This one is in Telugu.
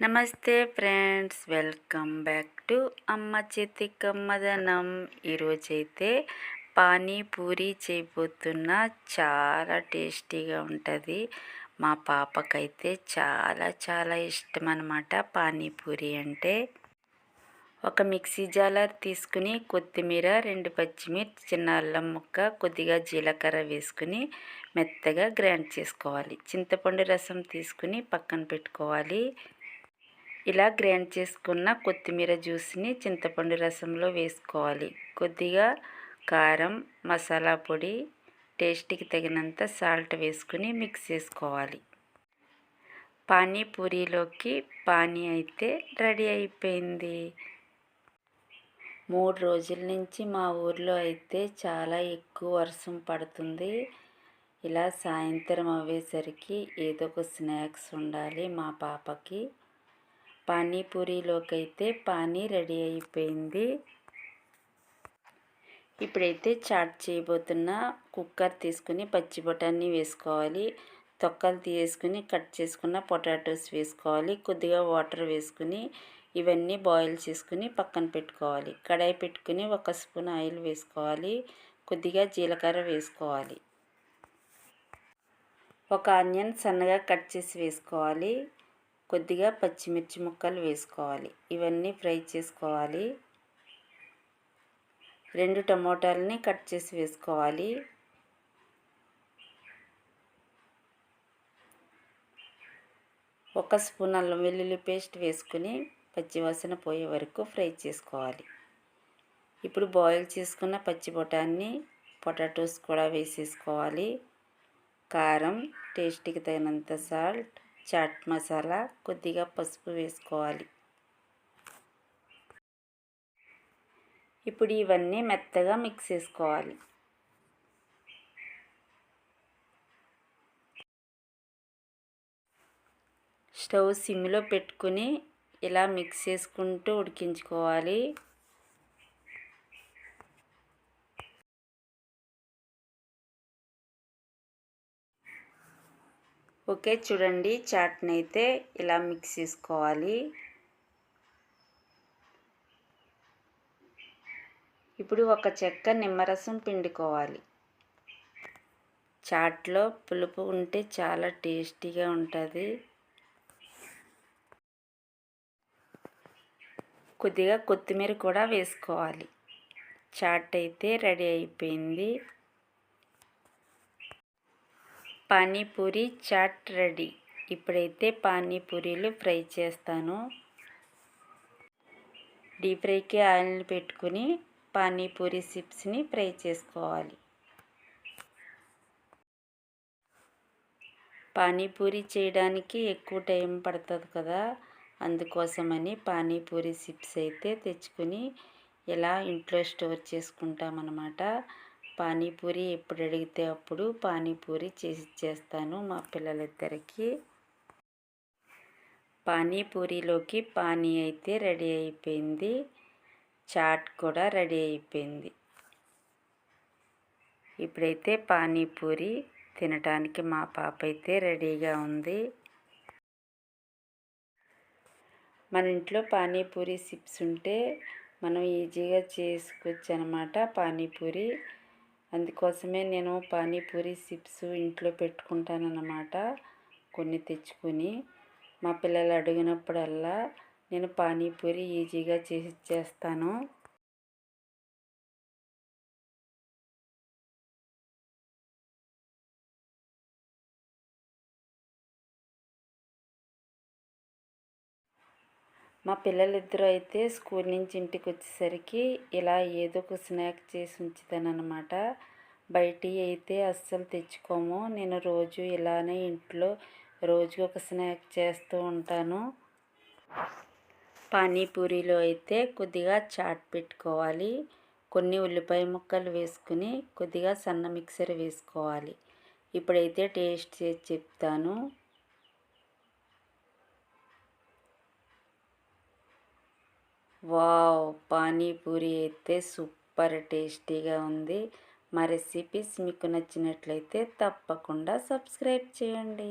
నమస్తే ఫ్రెండ్స్ వెల్కమ్ బ్యాక్ టు అమ్మ చేతి కమ్మదనం ఈరోజైతే పానీపూరి చేయబోతున్నా చాలా టేస్టీగా ఉంటుంది. మా పాపకైతే చాలా చాలా ఇష్టం అనమాట పానీపూరి అంటే. ఒక మిక్సీ జాలర్ తీసుకుని కొత్తిమీర రెండు పచ్చిమిర్చి చిన్న అల్లం ముక్క కొద్దిగా జీలకర్ర వేసుకుని మెత్తగా గ్రైండ్ చేసుకోవాలి. చింతపండు రసం తీసుకుని పక్కన పెట్టుకోవాలి. ఇలా గ్రైండ్ చేసుకున్న కొత్తిమీర జ్యూస్ని చింతపండు రసంలో వేసుకోవాలి. కొద్దిగా కారం మసాలా పొడి టేస్ట్కి తగినంత సాల్ట్ వేసుకుని మిక్స్ చేసుకోవాలి. పానీపూరిలోకి పానీ అయితే రెడీ అయిపోయింది. మూడు రోజుల నుంచి మా ఊర్లో అయితే చాలా ఎక్కువ వర్షం పడుతుంది. ఇలా సాయంత్రం అయ్యేసరికి ఏదో ఒక స్నాక్స్ ఉండాలి మా పాపకి. పానీపూరిలోకి అయితే పానీ రెడీ అయిపోయింది. ఇప్పుడైతే చాట్ చేయబోతున్న కుక్కర్ తీసుకుని పచ్చి బొటాన్ని వేసుకోవాలి. తొక్కలు తీసుకుని కట్ చేసుకున్న పొటాటోస్ వేసుకోవాలి. కొద్దిగా వాటర్ వేసుకుని ఇవన్నీ బాయిల్ చేసుకుని పక్కన పెట్టుకోవాలి. కడాయి పెట్టుకుని ఒక స్పూన్ ఆయిల్ వేసుకోవాలి. కొద్దిగా జీలకర్ర వేసుకోవాలి. ఒక ఆనియన్ సన్నగా కట్ చేసి వేసుకోవాలి. కొద్దిగా పచ్చిమిర్చి ముక్కలు వేసుకోవాలి. ఇవన్నీ ఫ్రై చేసుకోవాలి. రెండు టమోటాలని కట్ చేసి వేసుకోవాలి. ఒక స్పూన్ అల్లం వెల్లుల్లి పేస్ట్ వేసుకుని పచ్చివాసన పోయే వరకు ఫ్రై చేసుకోవాలి. ఇప్పుడు బాయిల్ చేసుకున్న పచ్చి బొటాన్ని పొటాటోస్ కూడా వేసేసుకోవాలి. కారం టేస్ట్కి తగినంత సాల్ట్ చాట్ మసాలా కొద్దిగా పసుపు వేసుకోవాలి. ఇప్పుడు ఇవన్నీ మెత్తగా మిక్స్ చేసుకోవాలి. స్టవ్ సిమ్లో పెట్టుకుని ఇలా మిక్స్ చేసుకుంటూ ఉడికించుకోవాలి. ఓకే చూడండి. చాట్ని అయితే ఇలా మిక్స్ చేసుకోవాలి. ఇప్పుడు ఒక చెక్క నిమ్మరసం పిండుకోవాలి. చాట్లో పులుపు ఉంటే చాలా టేస్టీగా ఉంటుంది. కొద్దిగా కొత్తిమీర కూడా వేసుకోవాలి. చాట్ అయితే రెడీ అయిపోయింది. Panipuri chat ready. ఇప్పుడైతే పానీపూరీలు ఫ్రై చేస్తాను. డీప్ ఫ్రైకి ఆయిల్ని పెట్టుకుని పానీపూరి చిప్స్ని ఫ్రై చేసుకోవాలి. పానీపూరి చేయడానికి ఎక్కువ టైం పడుతుంది కదా అందుకోసమని పానీపూరి చిప్స్ అయితే తెచ్చుకుని ఇలా ఇంట్లో స్టోర్ చేసుకుంటామన్నమాట. పానీపూరి ఎప్పుడు అడిగితే అప్పుడు పానీపూరి చేసి ఇచ్చేస్తాను మా పిల్లలిద్దరికి. పానీపూరిలోకి పానీ అయితే రెడీ అయిపోయింది. చాట్ కూడా రెడీ అయిపోయింది. ఇప్పుడైతే పానీపూరి తినటానికి మా పాప అయితే రెడీగా ఉంది. మన ఇంట్లో పానీపూరి సిప్స్ ఉంటే మనం ఈజీగా చేసుకోవచ్చు అనమాట పానీపూరి. అందుకోసమే నేను పానీపూరి చిప్స్ ఇంట్లో పెట్టుకుంటానన్నమాట కొన్ని తెచ్చుకొని. మా పిల్లలు అడిగినప్పుడల్లా నేను పానీపూరి ఈజీగా చేసి ఇచ్చేస్తాను. మా పిల్లలిద్దరూ అయితే స్కూల్ నుంచి ఇంటికి వచ్చేసరికి ఇలా ఏదో ఒక స్నాక్ చేసి ఉంచుతాననమాట బయటి అయితే అస్సలు తెచ్చుకోము. నేను రోజు ఇలానే ఇంట్లో రోజు ఒక స్నాక్ చేస్తూ ఉంటాను. పానీపూరిలో అయితే కొద్దిగా చాట్ పెట్టుకోవాలి. కొన్ని ఉల్లిపాయ ముక్కలు వేసుకుని కొద్దిగా సన్న మిక్సర్ వేసుకోవాలి. ఇప్పుడైతే టేస్ట్ చేసి చెప్తాను. వావ్ పానీపూరి అయితే సూపర్ టేస్టీగా ఉంది. మా రెసిపీస్ మీకు నచ్చినట్లయితే తప్పకుండా సబ్స్క్రైబ్ చేయండి.